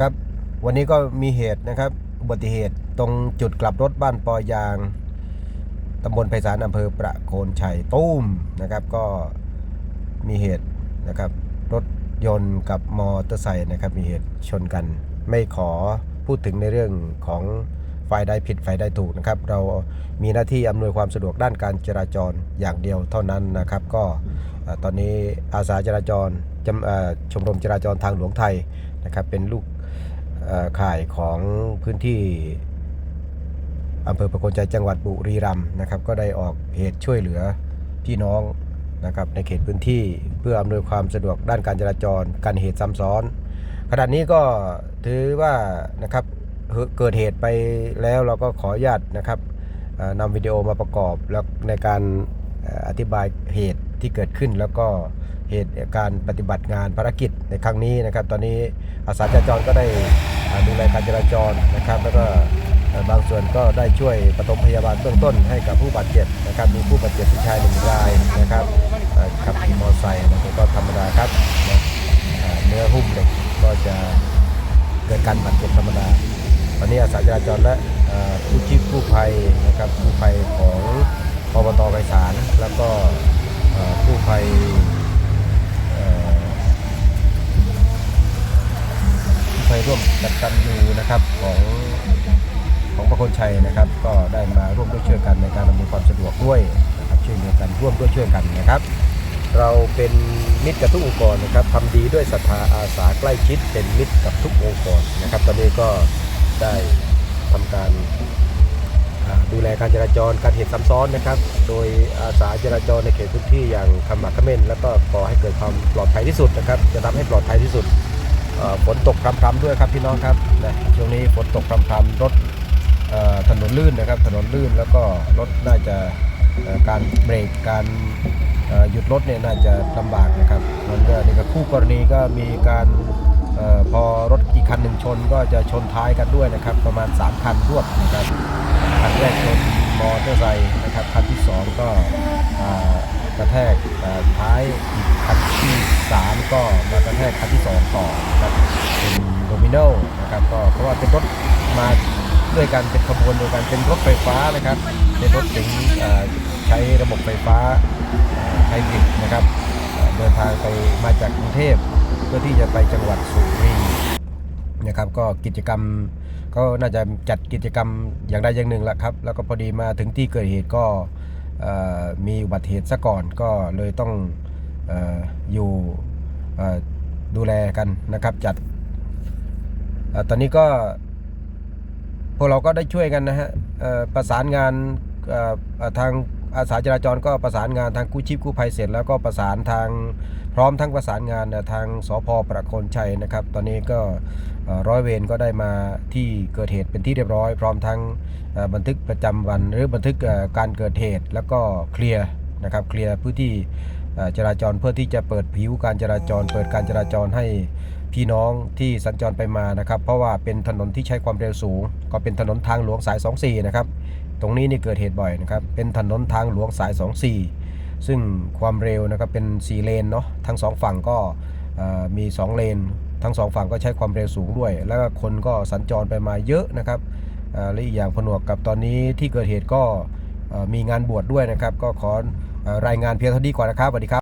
ครับวันนี้ก็มีเหตุนะครับ อุบัติเหตุตรงจุดกลับรถบ้านปอยางตำบลไพศาลอำเภอประโคนชัยตุ้มนะครับก็มีเหตุนะครับ รถยนต์กับมอเตอร์ไซค์นะครับ มีเหตุชนกัน ไม่ขอพูดถึงในเรื่องของฝ่ายใดผิดฝ่ายใดถูกนะครับ เรามีหน้าที่อำนวยความสะดวกด้านการจราจรอย่างเดียวเท่านั้นนะครับ ก็ตอนนี้อาสาจราจรชมรมจราจรทางหลวงไทยนะครับ เป็นลูก ข่ายของพื้นที่อำเภอประโคนชัยจังหวัดบุรีรัมย์นะครับ ก็ได้ออกเหตุช่วยเหลือพี่น้องนะครับในเขตพื้นที่เพื่ออำนวยความสะดวกด้านการจราจรกันเหตุซ้ำซ้อน ขณะนี้ก็ถือว่านะครับเกิดเหตุไปแล้วเราก็ขออนุญาตนะครับนำวิดีโอมาประกอบแล้วในการอธิบายเหตุที่เกิดขึ้นแล้วก็ เหตุการปฏิบัติงานภารกิจในครั้งนี้นะครับ ตอนนี้อาสาจราจรก็ได้ดูแลการจราจรนะครับ แล้วก็บางส่วนก็ได้ช่วยปฐมพยาบาลเบื้องต้นให้กับผู้บาดเจ็บนะครับ มีผู้บาดเจ็บเป็นชายหนึ่งรายนะครับขับขี่มอเตอร์ไซค์นะครับก็ธรรมดาครับเนื้อหุ้มเหล็กก็จะเกิดการบาดเจ็บธรรมดาตอนนี้อาสาจราจรและผู้ชีพกู้ภัยนะครับกู้ภัยของอบตไพศาลแล้วก็เอ่อกู้ภัย ร่วมกับตันยูนะครับของของประคนชัยนะครับ ก็ได้มาร่วมด้วยช่วยกันในการอำนวยความสะดวกด้วยนะครับช่วยเหลือกันร่วมด้วยช่วยกันนะครับ เราเป็นมิตรกับทุกองค์กรนะครับทำดีด้วยศรัทธาอาสาใกล้ชิดเป็นมิตรกับทุกองค์กรนะครับ ตอนนี้ก็ได้ทำการดูแลการจราจรการเหตุซ้ำซ้อนนะครับ โดยอาสาจราจรในเขตพื้นที่อย่างขมักเขม้นแล้วก็ก่อให้เกิดความปลอดภัยที่สุดนะครับ จะทำให้ปลอดภัยที่สุด ฝนตกพรำๆด้วยครับพี่น้องครับนะช่วงนี้ฝนตกพรำๆรถถนนลื่นนะครับ ถนนลื่นแล้วก็รถน่าจะการเบรกการหยุดรถเนี่ยน่าจะลำบากนะครับมันก็นี่ก็คู่กรณีก็มีการออพอรถอีกคันหนึ่งชนก็จะชนท้ายกันด้วยนะครับ ประมาณ 3 คันรวดนะครับคันแรกชนมอเตอร์ไซค์นะครับคันที่ 2 ก็ กระแทกเอ่ท้ายคันที่3 ก็มากระแทกคันที่ 2 ต่อนะครับเป็นโดมิโนนะครับก็เพราะว่าเป็นรถมาด้วยกันเป็นขบวนเดียวกันเป็นรถไฟฟ้านะครับเป็นรถถึงใช้ระบบไฟฟ้าไฮบริดนะครับเดินทางไปมาจากกรุงเทพเพื่อที่จะไปจังหวัดสุรินทร์นะครับก็กิจกรรมก็น่าจะจัดกิจกรรมอย่างใดอย่างหนึ่งแหละครับ แล้วก็พอดีมาถึงที่เกิดเหตุก็ มีอุบัติเหตุซะก่อนก็เลยต้องออยู่เอ่ดูแลกันนะครับจัดอตอนนี้ก็พวกเราก็ได้ช่วยกันนะฮะประสานงานทาง อาสาจราจรก็ประสานงานทางกู้ชีพกู้ภัยเสร็จ แล้วก็ประสานทางพร้อมทั้งประสานงานทางสพประโคนชัยนะครับ ตอนนี้ก็ร้อยเวรก็ได้มาที่เกิดเหตุเป็นที่เรียบร้อย พร้อมทั้งบันทึกประจำวันหรือบันทึกการเกิดเหตุ แล้วก็เคลียร์นะครับเคลียร์พื้นที่จราจรเพื่อที่จะเปิดผิวการจราจร เปิดการจราจรให้พี่น้องที่สัญจรไปมานะครับ เพราะว่าเป็นถนนที่ใช้ความเร็วสูง ก็เป็นถนนทางหลวงสาย 24 นะครับ ตรงนี้นี่เกิดเหตุบ่อยนะครับ เป็นถนนทางหลวงสาย 24 ซึ่งความเร็วนะครับเป็น 4 เลนเนาะ ทั้งสองฝั่งก็มี 2 เลน ทั้งสองฝั่งก็ใช้ความเร็วสูงด้วย แล้วก็คนก็สัญจรไปมาเยอะนะครับและอีกอย่างผนวกกับตอนนี้ที่เกิดเหตุก็มีงานบวชดด้วยนะครับ ก็ขออรายงานเพียงเท่านี้ก่อนนะครับสวัสดีครับ